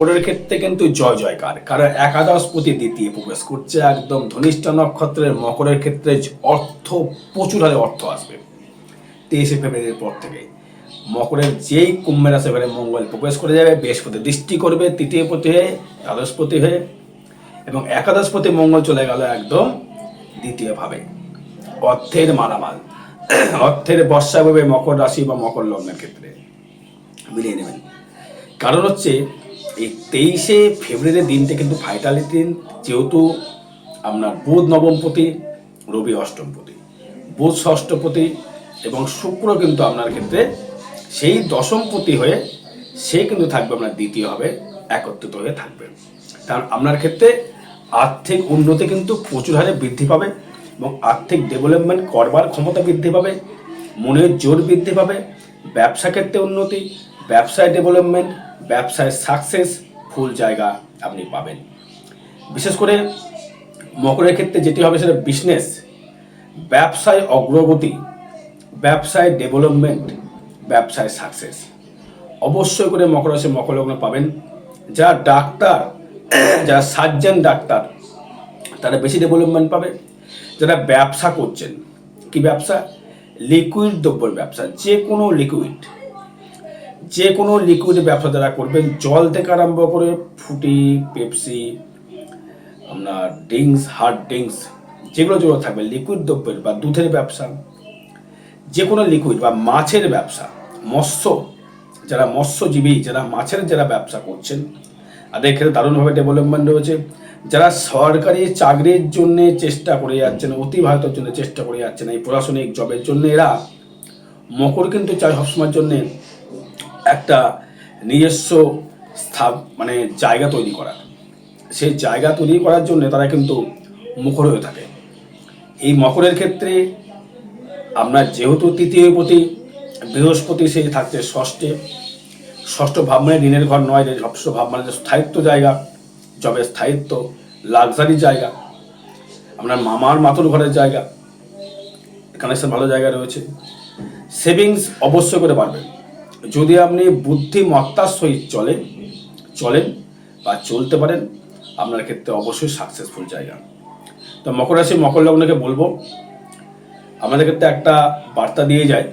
মকরের ক্ষেত্রে কিন্তু জয় জয়কার। কারণ একাদশ প্রতি দ্বিতীয় প্রবেশ করছে একদম ধনিষ্ঠ নক্ষত্রের মকরের ক্ষেত্রে অর্থ, প্রচুর হারে অর্থ আসবে। তেইশে ফেব্রুয়ারির পর থেকে মকরের যেই কুম্ভের রাশি এবারে মঙ্গল প্রবেশ করে যাবে, বৃহস্পতি দৃষ্টি করবে, তৃতীয় পতি হয়ে দ্বাদশপতি হয়ে এবং একাদশপতি মঙ্গল চলে গেল একদম দ্বিতীয়ভাবে। অর্থের মালামাল, অর্থের বর্ষা হবে মকর রাশি বা মকর লগ্নের ক্ষেত্রে। মিলিয়ে নেবেন। কারণ হচ্ছে এই তেইশে ফেব্রুয়ারির দিনটা কিন্তু ভাইটালিটি দিন, যেহেতু আপনার বুধ নবমপতি, রবি অষ্টমপতি। বুধ ষষ্ঠপতি এবং শুক্র কিন্তু আপনার ক্ষেত্রে সেই দশমপতি হয়ে সে কিন্তু থাকবে আপনার দ্বিতীয় হবে, একত্রিত হয়ে থাকবে। কারণ আপনার ক্ষেত্রে আর্থিক উন্নতি কিন্তু প্রচুর হারে বৃদ্ধি পাবে এবং আর্থিক ডেভেলপমেন্ট করবার ক্ষমতা বৃদ্ধি পাবে, মনের জোর বৃদ্ধি পাবে, ব্যবসা ক্ষেত্রে উন্নতি, ব্যবসায় ডেভেলপমেন্ট ব্যবসায় সাকসেস ফুল জায়গা আপনি পাবেন। বিশেষ করে মকরের ক্ষেত্রে যেটি হবে সেটা বিজনেস ব্যবসায় অগ্রগতি, ব্যবসায় ডেভেলপমেন্ট ব্যবসায় সাকসেস অবশ্যই করে মকর রাশি মকর লগ্ন পাবেন। যারা ডাক্তার যারা সার্জেন ডাক্তার, তারা বেশি ডেভেলপমেন্ট পাবে। যারা ব্যবসা করছেন, কি ব্যবসা? লিকুইড দ্রব্যের ব্যবসা যে কোনো লিকুইড যে কোনো লিকুইড ব্যবসা যারা করবেন, জল থেকে আরম্ভ করে ফুটি পেপসি আপনার ড্রিঙ্কস হার্ড ড্রিঙ্কস যেগুলো যেগুলো থাকবে লিকুইড দ্রব্যের বা দুধের ব্যবসা যে কোনো লিকুইড বা মাছের ব্যবসা, মৎস্য, যারা মৎস্যজীবী, যারা মাছের যারা ব্যবসা করছেন, তাদের ক্ষেত্রে দারুণভাবে ডেভেলপমেন্ট রয়েছে। যারা সরকারি চাকরির জন্য চেষ্টা করে যাচ্ছেন অতিবাহিতর জন্য চেষ্টা করে যাচ্ছেন, এই প্রশাসনিক জবের জন্য এরা মকর কিন্তু চায় সবসময়ের জন্যে। একটা নিজস্ব স্থাপ মানে জায়গা তৈরি করা সেই জায়গা তৈরি করার জন্য তারা কিন্তু মুখর হয়ে থাকে। এই মকরের ক্ষেত্রে আপনার যেহেতু তৃতীয় প্রতি বৃহস্পতি সেই থাকছে ষষ্ঠে। ষষ্ঠ ভাব মানে দিনের ঘর নয় ষষ্ঠ ভাব মানে স্থায়িত্ব জায়গা জবের স্থায়িত্ব লাক্সারি জায়গা। আপনার মামার মাতুর ঘরের জায়গা কানেকশন ভালো জায়গা রয়েছে। সেভিংস অবশ্যই করে পারবেন যদি আপনি বুদ্ধিমত্তার সহিত চলেন চলেন বা চলতে পারেন, আপনার ক্ষেত্রে অবশ্যই সাকসেসফুল জায়গা। তো মকর রাশি, মকর লগ্নকে বলব, আমাদের ক্ষেত্রে একটা বার্তা দিয়ে যায়,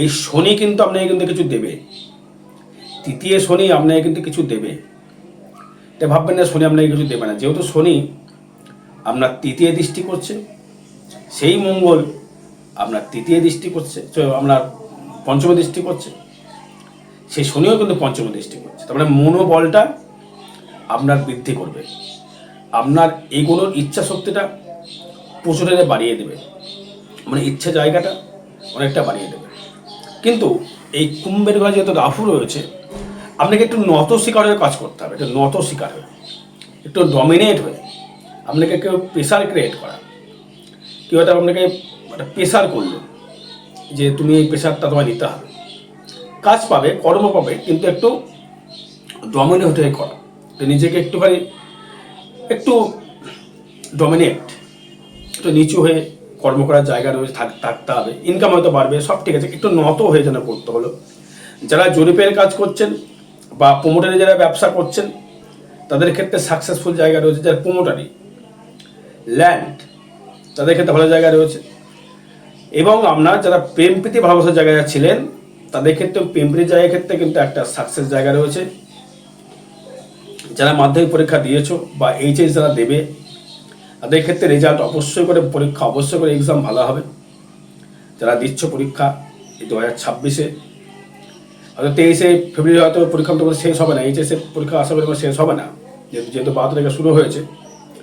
এই শনি কিন্তু আপনাকে কিন্তু কিছু দেবে। তৃতীয় শনি আপনাকে কিন্তু কিছু দেবে। এটা ভাববেন না, শনি আপনাকে কিছু দেবে না। যেহেতু শনি আপনার তৃতীয় দৃষ্টি করছে, সেই মঙ্গল আপনার তৃতীয় দৃষ্টি করছে আপনার পঞ্চম দৃষ্টি করছে। সেই শনিও কিন্তু পঞ্চম দৃষ্টি করছে। তার মানে মনোবলটা আপনার বৃদ্ধি করবে। আপনার এগোনোর ইচ্ছা শক্তিটা প্রচুর বাড়িয়ে দেবে। মানে ইচ্ছা জায়গাটা অনেকটা বাড়িয়ে দেবে। কিন্তু এই কুম্ভের ঘরে যেহেতু রাহু রয়েছে, আপনাকে একটু নত শিকারের কাজ করতে হবে, একটু নত শিকার হয়ে, একটু ডমিনেট হয়ে আপনাকে কেউ প্রেশার ক্রিয়েট করা। কেউ হয়তো আপনাকে একটা প্রেশার করল যে তুমি এই প্রেশারটা তোমায় নিতে হবে। কাজ পাবে, কর্ম পাবে, কিন্তু একটু ডমিনেট হয়ে করা। নিজেকে একটুখানি, একটু ডমিনেট একটু নিচু হয়ে কর্ম করার জায়গা রয়েছে থাক- থাকতে হবে। ইনকাম হয়তো বাড়বে, সব ঠিক আছে একটু নত হয়ে যেন করতে হলো। যারা জরিপের কাজ করছেন বা প্রোমোটারি যারা ব্যবসা করছেন, তাদের ক্ষেত্রে সাকসেসফুল জায়গা রয়েছে যারা প্রোমোটারি ল্যান্ড তাদের ক্ষেত্রে ভালো জায়গা রয়েছে। এবং আপনার যারা প্রেম প্রীতি ভালোবাসার জায়গায় ছিলেন তাদের ক্ষেত্রে প্রেম প্রীতির জায়গার ক্ষেত্রে কিন্তু একটা সাকসেস জায়গা রয়েছে। যারা মাধ্যমিক পরীক্ষা দিয়েছ বা এইচএস যারা দেবে, তাদের ক্ষেত্রে রেজাল্ট অবশ্যই করে, পরীক্ষা অবশ্যই করে এক্সাম ভালো হবে। যারা দিচ্ছ পরীক্ষা এই দু হাজার ছাব্বিশে, হয়তো তেইশে ফেব্রুয়ারি হয়তো পরীক্ষা তো শেষ হবে না এইচএসের পরীক্ষা আশা করি শেষ হবে না। যেহেতু বাহাত্তর থেকে শুরু হয়েছে,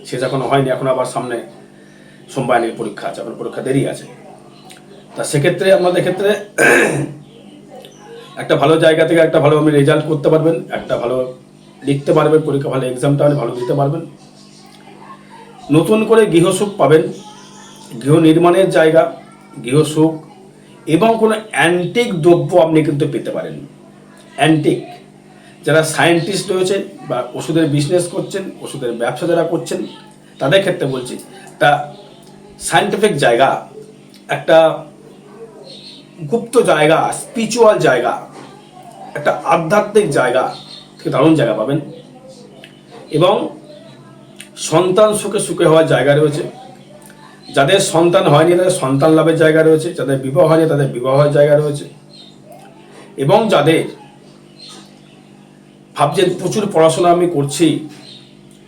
শেষ এখনও হয়নি, এখন আবার সামনে সোমবার পরীক্ষা আছে, এখন পরীক্ষা দেরি আছে। তা সেক্ষেত্রে আপনাদের ক্ষেত্রে একটা ভালো জায়গা থেকে একটা ভালো আপনি রেজাল্ট করতে পারবেন, একটা ভালো লিখতে পারবেন, পরীক্ষা, ভালো এক্সামটা আপনি ভালো দিতে পারবেন। নতুন করে গৃহসুখ পাবেন, গৃহ নির্মাণের জায়গা গৃহসুখ এবং কোনো অ্যান্টিক দ্রব্য আপনি কিন্তু পেতে পারেন। অ্যান্টিক যারা সায়েন্টিস্ট রয়েছে বা ওষুধের বিজনেস করছেন, ওষুধের ব্যবসা যারা করছেন, তাদের ক্ষেত্রে বলছি তা সায়েন্টিফিক জায়গা, একটা গুপ্ত জায়গা স্পিরিচুয়াল জায়গা একটা আধ্যাত্মিক জায়গা থেকে দারুণ জায়গা পাবেন। এবং সন্তান সুখে সুখে হওয়ার জায়গা রয়েছে। যাদের সন্তান হয়নি, তাদের সন্তান লাভের জায়গা রয়েছে। যাদের বিবাহ হয়নি, তাদের বিবাহের জায়গা রয়েছে। এবং যাদের ভাবছেন, প্রচুর পড়াশোনা আমি করছি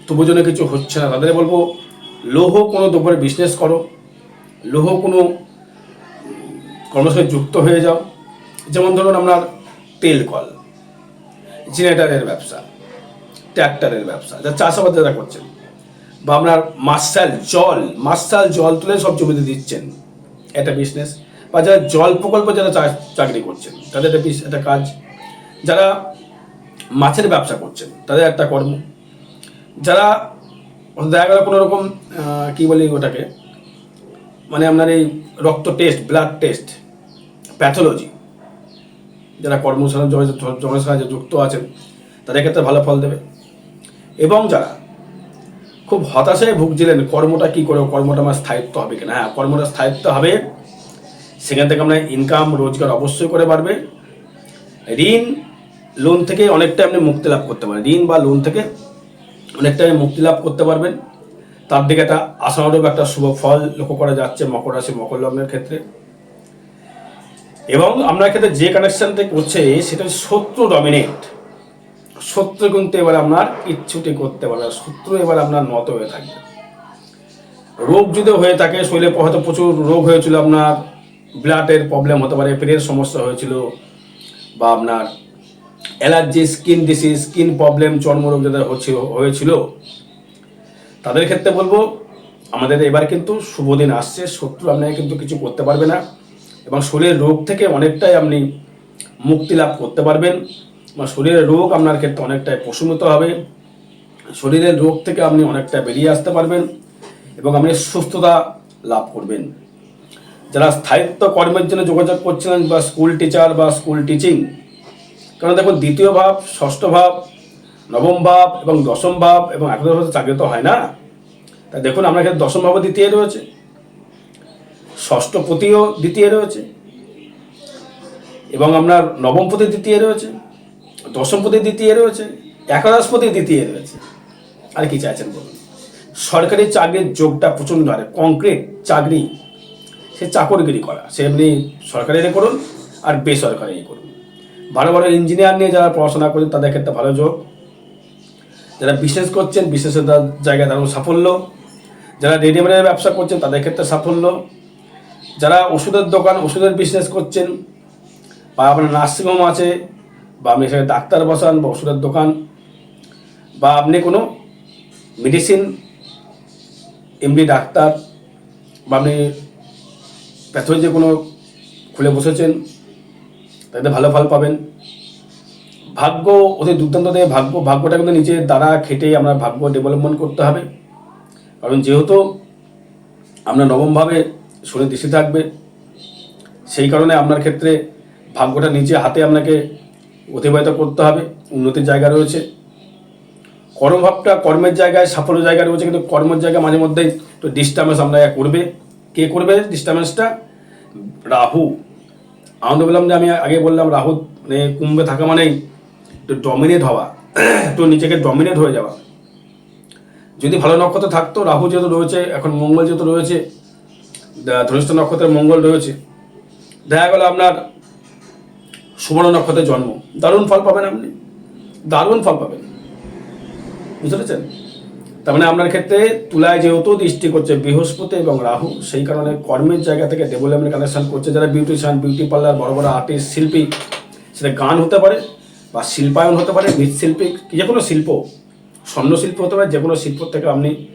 তবু জন্য কিছু হচ্ছে না। তাদের বলব, লৌহ কোনো দোকানে বিজনেস করো। লৌহ কোনো কর্মের সঙ্গে যুক্ত হয়ে যাও। যেমন ধরুন, আপনার তেল কল, জেনারেটারের ব্যবসা, ট্র্যাক্টরের ব্যবসা, যা চাষাবাদ যারা করছেন, বা আপনার মার্শাল জল মার্শাল জল তুলে সব জমিতে দিচ্ছেন, একটা বিজনেস বা যারা জল প্রকল্প যারা চাকরি করছেন, তাদের একটা একটা কাজ, যারা মাছের ব্যবসা করছেন, তাদের একটা কর্ম, যারা দেখা গেল কোনো রকম কী বলি ওটাকে মানে আপনার এই রক্ত টেস্ট ব্লাড টেস্ট প্যাথোলজি যারা কর্মশালা জনের সাহায্যে যুক্ত আছেন, তাদের ক্ষেত্রে ভালো ফল দেবে। এবং যারা খুব হতাশায় ভুগছিলেন, কর্মটা কি করে, কর্মটা আমার স্থায়িত্ব হবে কিনা? হ্যাঁ কর্মটা স্থায়িত্ব হবে, সেখান থেকে আপনার ইনকাম রোজগার অবশ্যই করে পারবে ঋণ লোন থেকে অনেকটা আপনি মুক্তি লাভ করতে পারেন। ঋণ বা লোন থেকে অনেকটা মুক্তি লাভ করতে পারবেন। তার দিকে একটা আশানুরূপ একটা শুভ ফল লক্ষ্য করা যাচ্ছে মকর রাশি, মকর লগ্নের ক্ষেত্রে। এবং আপনার ক্ষেত্রে যে কানেকশনটা করছে, সেটা শত্রু ডমিনেট শত্রু কিন্তু এবার আপনার কিচ্ছুটি করতে পারবে। শত্রু এবার আপনার নত হয়ে থাকবে। রোগ যদি হয়ে থাকে, শরীরে হয়তো প্রচুর রোগ হয়েছিল আপনার ব্লাডের প্রবলেম হতে পারে, পেটের সমস্যা হয়েছিল, বা আপনার allergy skin disease skin problem চর্মরোগ যাদের হচ্ছিল, হয়েছিল, তাদের ক্ষেত্রে বলব, আমাদের এবার কিন্তু শুভ দিন আসছে। শত্রু আপনাকে কিন্তু কিছু করতে পারবে না। এবং শরীরের রোগ থেকে অনেকটাই আপনি মুক্তি লাভ করতে পারবেন। বা শরীরের রোগ আপনার ক্ষেত্রে অনেকটাই প্রশমিত হবে। শরীরের রোগ থেকে আপনি অনেকটা বেরিয়ে আসতে পারবেন এবং আপনি সুস্থতা লাভ করবেন। যারা স্থায়িত্ব কর্মের জন্য যোগাযোগ করছিলেন বা স্কুল টিচার বা স্কুল টিচিং, কারণ দেখুন, দ্বিতীয় ভাব, ষষ্ঠ ভাব, নবম ভাব এবং দশম ভাব এবং একাদশ চাকরি তো হয় না। তা দেখুন, আমরা এখানে দশম ভাবও দ্বিতীয় রয়েছে। ষষ্ঠ পতিও দ্বিতীয় রয়েছে। এবং আপনার নবম পতি দ্বিতীয় রয়েছে, দশম পতি দ্বিতীয় রয়েছে, একাদশ পতি দ্বিতীয় রয়েছে। আর কি চাইছেন বলুন? সরকারি চাকরির যোগটা প্রচণ্ড হারে কংক্রিট চাকরি, সে চাকরগিরি করা সে এমনি সরকারি করুন আর বেসরকারি করুন। ভালো ভালো ইঞ্জিনিয়ার নিয়ে যারা পড়াশোনা করেন, তাদের ক্ষেত্রে ভালো যোগ। যারা বিজনেস করছেন তার জায়গায় দারুণ সাফল্য। যারা রেডিমেডের ব্যবসা করছেন, তাদের ক্ষেত্রে সাফল্য। যারা ওষুধের দোকান, ওষুধের বিজনেস করছেন, বা আপনার নার্সিংহোম আছে, বা আপনি সেখানে ডাক্তার বসান বা ওষুধের দোকান, বা আপনি কোনো মেডিসিন এমনি ডাক্তার, বা আপনি প্যাথোলজি কোনো খুলে বসেছেন, তাতে ভালো ফল পাবেন। ভাগ্য, অতি দুর্দান্ত দেয় ভাগ্য, ভাগ্যটা কিন্তু নিজের দ্বারা খেটে আমরা ভাগ্য ডেভেলপমেন্ট করতে হবে। কারণ যেহেতু আপনার নবমভাবে শনি দৃষ্টি থাকবে সেই কারণে আপনার ক্ষেত্রে ভাগ্যটা নিজে হাতে আপনাকে অতিবাহিত করতে হবে, উন্নতির জায়গা রয়েছে। কর্মভাবটা কর্মের জায়গায়, সাফল্য জায়গা রয়েছে, কিন্তু কর্মের জায়গায় মাঝে মধ্যেই একটু ডিস্টার্বেন্স আপনাকে করবে। কে করবে ডিস্টার্বেন্সটা রাহু। আমাদের বললাম যে, আমি আগে বললাম রাহু মানে কুম্ভে থাকা মানেই একটু ডমিনেট হওয়া, একটু নিজেকে ডমিনেট হয়ে যাওয়া। যদি ভালো নক্ষত্র থাকতো, রাহু যেহেতু রয়েছে, এখন মঙ্গল যেহেতু রয়েছে ধনিষ্ঠ নক্ষত্রের মঙ্গল রয়েছে। দেখা গেল আপনার সুবর্ণ নক্ষত্রের জন্ম। দারুণ ফল পাবেন আপনি। দারুণ ফল পাবেন। বুঝতে পেরেছেন? তার মানে আপনার ক্ষেত্রে তুলায় যেহেতু দৃষ্টি করছে বৃহস্পতি এবং রাহু, সেই কারণে কর্মের জায়গা থেকে ডেভেলপমেন্ট কানেকশন করছে। যারা বিউটিশিয়ান বিউটি পার্লার বড় বড় আর্টিস্ট শিল্পী, সেটা গান হতে পারে বা শিল্পায়ন হতে পারে, মৃৎশিল্পী যে কোনো শিল্প স্বর্ণ শিল্প হতে পারে, যে কোনো শিল্প থেকে আপনি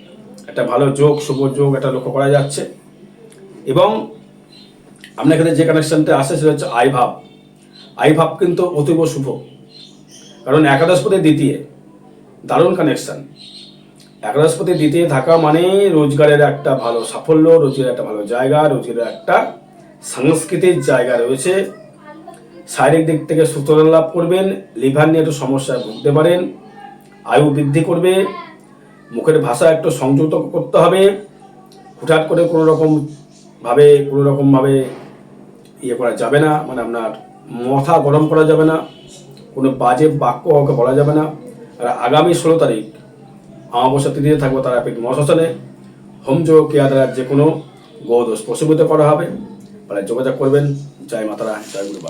একটা ভালো যোগ, শুভ যোগ এটা লক্ষ্য করা যাচ্ছে। এবং আপনার এখানে যে কানেকশনটা আসে সেটা হচ্ছে আই ভাব আই ভাব কিন্তু অতীব শুভ, কারণ একাদশপতি দ্বিতীয়, দারুণ কানেকশন একাদশপতি দ্বিতীয় থাকা মানে রোজগারের একটা ভালো সাফল্য রোজগারের একটা ভালো জায়গা রোজগারের একটা সাংস্কৃতিক জায়গা রয়েছে। শারীরিক দিক থেকে সুস্থতা লাভ করবেন, লিভার নিয়ে একটু সমস্যায় ভুগতে পারেন, আয়ু বৃদ্ধি করবে, মুখের ভাষা একটু সংযত করতে হবে, হুটহাট করে কোনো রকম ভাবে, কোনো রকম ভাবে ইয়ে করা যাবে না মানে আপনার মাথা গরম করা যাবে না, কোনো বাজে বাক্য কাউকে বলা যাবে না। আর আগামী ষোলো তারিখ আমাবস্যা তিথিতে থাকব তারা পেট মহাশ্মশানে। হোমযোগ কেয়া দ্বারা যে কোনো গোদোষ প্রশমিত করা হবে। তাহলে যোগাযোগ করবেন। জয় মাতারা, জয় গুরু